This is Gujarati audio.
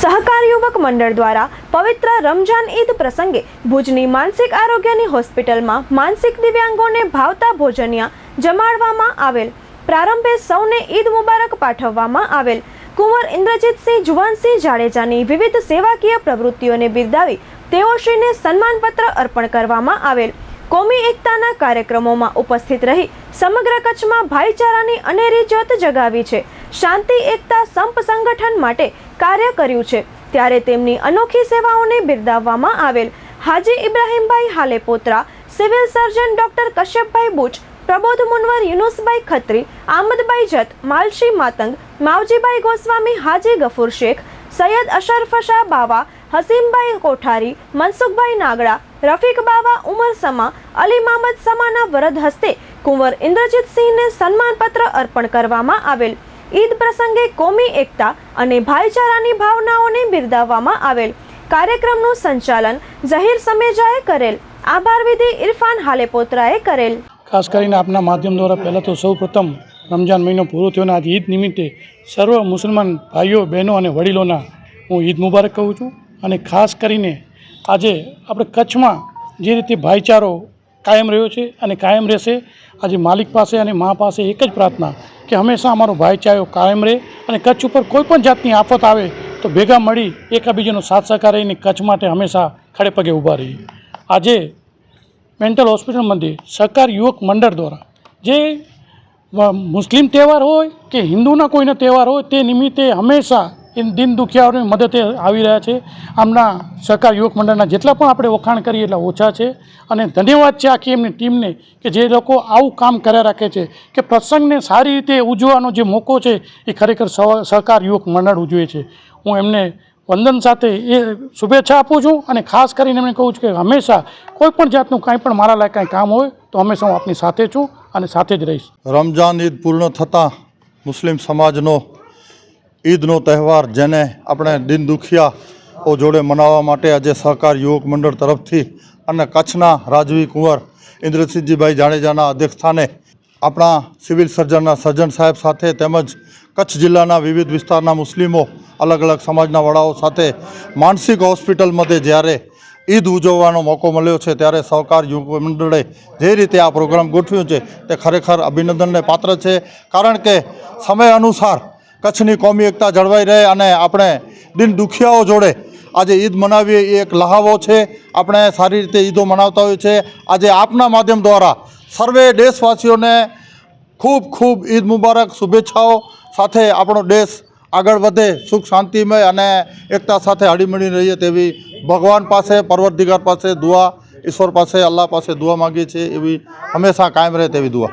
સહકાર યુવક મંડળ દ્વારા પવિત્ર રમજાન ઈદ પ્રસંગે ભુજની માનસિક આરોગ્યની હોસ્પિટલમાં માનસિક દિવ્યાંગોને ભાવતા ભોજનિયા જમાડવામાં આવેલ. પ્રારંભે સૌને ઈદ મુબારક પાઠવવામાં આવેલ. કુંવર ઇન્દ્રજીતસિંહ જુવાનસિંહ જાડેજાની વિવિધ સેવાકીય પ્રવૃત્તિઓને બિરદાવી તેઓશ્રીને સન્માનપત્ર અર્પણ કરવામાં આવેલ. કોમી એકતાના કાર્યક્રમોમાં ઉપસ્થિત રહી સમગ્ર કચ્છમાં ભાઈચારાની અનેરી જ્યોત જગાવી છે. શાંતિ, એકતા, સંપ સંગઠન માટે કાર્ય કર્યું છે. ત્યારે તેમની અનોખી સેવાઓને બિરદાવવામાં આવેલ Haji ઇબ્રાહીમભાઈ Halepotra, civil surgeon doctor કશ્યપભાઈ બુચ, પ્રબોધ મુનવર યુનુસભાઈ ખત્રી, આમદભાઈ જત, માલશી માતંગ, માવજીભાઈ ગોસ્વામી, હાજી ગફુર શેખ, સૈયદ અશરફ શાહ બાવા, હસીમભાઈ કોઠારી, મનસુખભાઈ નાગડા, રફીક બાવા, ઉમર સમા, અલી મામદ સમાના વરદ હસ્તે કુંવર ઇન્દ્રજીતસિંહને સન્માનપત્ર અર્પણ કરવામાં આવેલ. ઈદ પ્રસંગે કોમી એકતા અને ભાઈચારાની ભાવનાઓને બિરદાવવામાં આવેલ કાર્યક્રમનું સંચાલન ઝહીર સમેજાએ કરેલ. આભાર વિધિ ઇરફાન હાલેપોત્રાએ કરેલ. ખાસ કરીને આપના માધ્યમ દ્વારા પહેલાં તો સૌ પ્રથમ રમજાન મહિનો પૂરો થયો આજે ઈદ નિમિત્તે સર્વ મુસલમાન ભાઈઓ, બહેનો અને વડીલોના હું ઈદ મુબારક કહું છું. અને ખાસ કરીને આજે આપણે કચ્છમાં જે રીતે ભાઈચારો કાયમ રહ્યો છે અને કાયમ રહેશે. આજે માલિક પાસે અને મા પાસે એક જ પ્રાર્થના કે હંમેશા અમારો ભાઈચારો કાયમ રહે અને કચ્છ ઉપર કોઈ પણ જાતની આફત આવે તો ભેગા મળી એકાબીજાનો સાથ સહકાર રહીને કચ્છ માટે હંમેશા ખડે પગે ઊભા રહીએ. આજે મેન્ટલ હોસ્પિટલ મંદિર સહકાર યુવક મંડળ દ્વારા જે મુસ્લિમ તહેવાર હોય કે હિન્દુના કોઈનો તહેવાર હોય તે નિમિત્તે હંમેશા દિન દુખિયાઓની મદદે આવી રહ્યા છે. આમના સહકાર યુવક મંડળના જેટલા પણ આપણે વખાણ કરીએ એટલા ઓછા છે. અને ધન્યવાદ છે આખી એમની ટીમને કે જે લોકો આવું કામ કર્યા રાખે છે કે પ્રસંગને સારી રીતે ઉજવવાનો જે મોકો છે એ ખરેખર સહ- સહકાર યુવક મંડળ ઉજવે છે. હું એમને વંદન સાથે એ શુભેચ્છા આપું છું અને ખાસ કરીને એમને કહું છું કે હંમેશા કોઈ પણ જાતનું કાંઈ પણ મારા લાયક કાંઈ કામ હોય તો હંમેશા હું આપની સાથે છું અને સાથે જ રહીશ. રમજાન ઈદ પૂર્ણ થતાં મુસ્લિમ સમાજનો ઈદનો તહેવાર જેને આપણે દિન દુખિયાઓ જોડે મનાવવા માટે આજે સહકાર યુવક મંડળ તરફથી અને કચ્છના રાજવી કુંવર ઇન્દ્રસિંહજીભાઈ જાડેજાના અધ્યક્ષસ્થાને આપણા સિવિલ સર્જનના સર્જન સાહેબ સાથે તેમજ કચ્છ જિલ્લાના વિવિધ વિસ્તારના મુસ્લિમો, અલગ અલગ સમાજના વડાઓ સાથે માનસિક હોસ્પિટલ મધ્યે જ્યારે ઈદ ઉજવવાનો મોકો મળ્યો છે, ત્યારે સહકાર યુવક મંડળે જે રીતે આ પ્રોગ્રામ ગોઠવ્યો છે તે ખરેખર અભિનંદનને પાત્ર છે. કારણ કે સમય અનુસાર કચ્છની કોમી એકતા જળવાઈ રહે અને આપણે દિન દુખિયાઓ જોડે આજે ઈદ મનાવીએ, એ એક લહાવો છે. આપણે સારી રીતે ઈદો મનાવતા હોઈએ છીએ. આજે આપના માધ્યમ દ્વારા સર્વે દેશવાસીઓને ખૂબ ખૂબ ઈદ મુબારક, શુભેચ્છાઓ. સાથે આપણો દેશ આગળ વધે, સુખ શાંતિમય અને એકતા સાથે હળીમળી રહીએ તેવી ભગવાન પાસે પર્વતદિગાર પાસે દુઆ, ઈશ્વર પાસે, અલ્લાહ પાસે દુઆ માગીએ છીએ. એવી હંમેશા કાયમ રહે તેવી દુઆ.